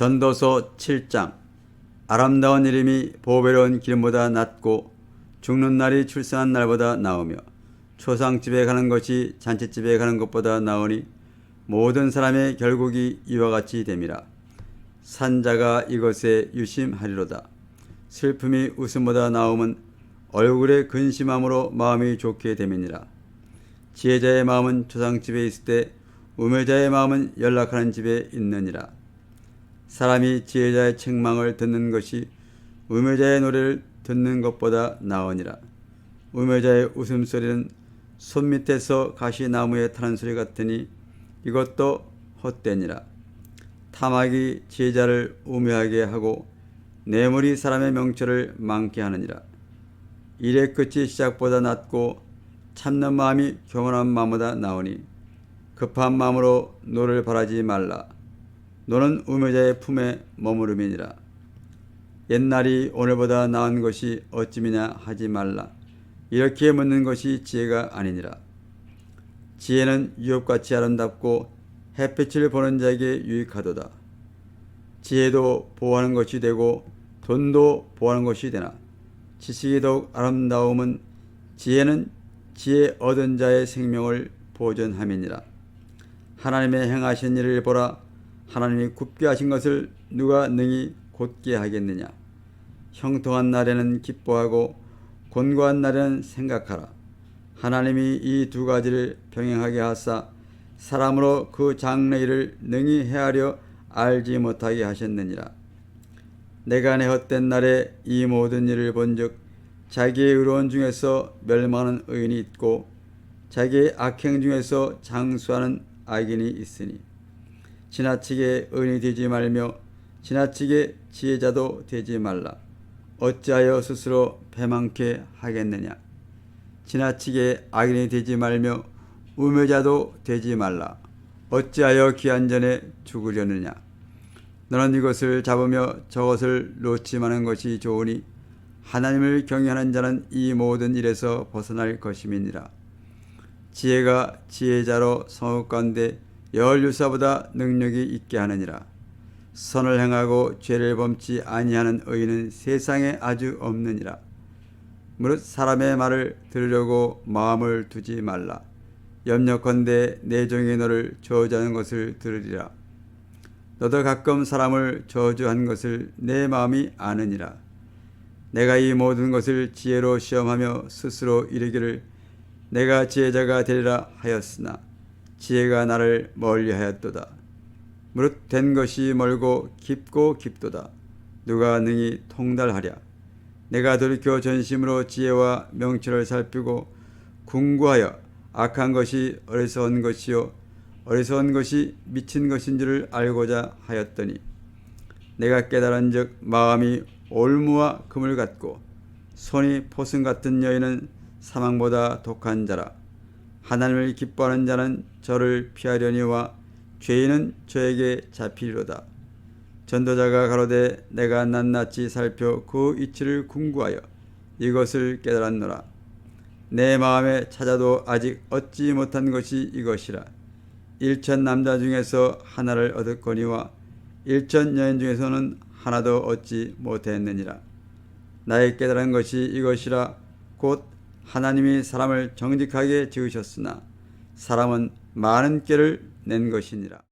전도서 7장. 아름다운 이름이 보배로운 기름보다 낫고 죽는 날이 출산한 날보다 나으며 초상집에 가는 것이 잔치집에 가는 것보다 나으니 모든 사람의 결국이 이와 같이 됨이라. 산자가 이것에 유심하리로다. 슬픔이 웃음보다 나음은 얼굴에 근심함으로 마음이 좋게 됨이니라. 지혜자의 마음은 초상집에 있을 때 우매자의 마음은 연락하는 집에 있느니라 사람이 지혜자의 책망을 듣는 것이 우매자의 노래를 듣는 것보다 나으니라. 우매자의 웃음소리는 손밑에서 가시나무에 타는 소리 같으니 이것도 헛되니라. 탐악이 지혜자를 우매하게 하고 뇌물이 사람의 명철을 망게 하느니라. 일의 끝이 시작보다 낮고 참는 마음이 경건한 마음보다 나으니 급한 마음으로 노를 바라지 말라. 너는 우매자의 품에 머무름이니라. 옛날이 오늘보다 나은 것이 어찌미냐 하지 말라. 이렇게 묻는 것이 지혜가 아니니라. 지혜는 유업같이 아름답고 햇빛을 보는 자에게 유익하도다. 지혜도 보호하는 것이 되고 돈도 보호하는 것이 되나 지식이 더욱 아름다움은 지혜는 지혜 얻은 자의 생명을 보존함이니라. 하나님의 행하신 일을 보라 하나님이 굽게 하신 것을 누가 능히 곧게 하겠느냐? 형통한 날에는 기뻐하고 곤고한 날에는 생각하라. 하나님이 이 두 가지를 병행하게 하사 사람으로 그 장래일을 능히 헤아려 알지 못하게 하셨느니라. 내가 내 헛된 날에 이 모든 일을 본즉 자기의 의로운 중에서 멸망하는 의인이 있고 자기의 악행 중에서 장수하는 악인이 있으니 지나치게 의인이 되지 말며 지나치게 지혜자도 되지 말라. 어찌하여 스스로 배망케 하겠느냐? 지나치게 악인이 되지 말며 우매자도 되지 말라. 어찌하여 기한 전에 죽으려느냐? 너는 이것을 잡으며 저것을 놓지 마는 것이 좋으니 하나님을 경외하는 자는 이 모든 일에서 벗어날 것임이니라. 지혜가 지혜자로 성읍 가운데 열 유사보다 능력이 있게 하느니라. 선을 행하고 죄를 범치 아니하는 의인은 세상에 아주 없느니라. 무릇 사람의 말을 들으려고 마음을 두지 말라. 염려컨대 내 종이 너를 저주하는 것을 들으리라. 너도 가끔 사람을 저주한 것을 내 마음이 아느니라. 내가 이 모든 것을 지혜로 시험하며 스스로 이르기를 내가 지혜자가 되리라 하였으나 지혜가 나를 멀리하였도다. 무릇 된 것이 멀고 깊고 깊도다. 누가 능히 통달하랴. 내가 돌이켜 전심으로 지혜와 명철을 살피고 궁구하여 악한 것이 어리석은 것이요 어리석은 것이 미친 것인 줄을 알고자 하였더니 내가 깨달은즉 마음이 올무와 금을 갖고 손이 포승 같은 여인은 사망보다 독한 자라 하나님을 기뻐하는 자는 저를 피하려니와 죄인은 저에게 잡히리로다. 전도자가 가로되 내가 낱낱이 살펴 그 이치를 궁구하여 이것을 깨달았노라. 내 마음에 찾아도 아직 얻지 못한 것이 이것이라. 일천 남자 중에서 하나를 얻었거니와 일천 여인 중에서는 하나도 얻지 못했느니라. 나의 깨달은 것이 이것이라 곧 하나님이 사람을 정직하게 지으셨으나 사람은 많은 깨를 낸 것이니라.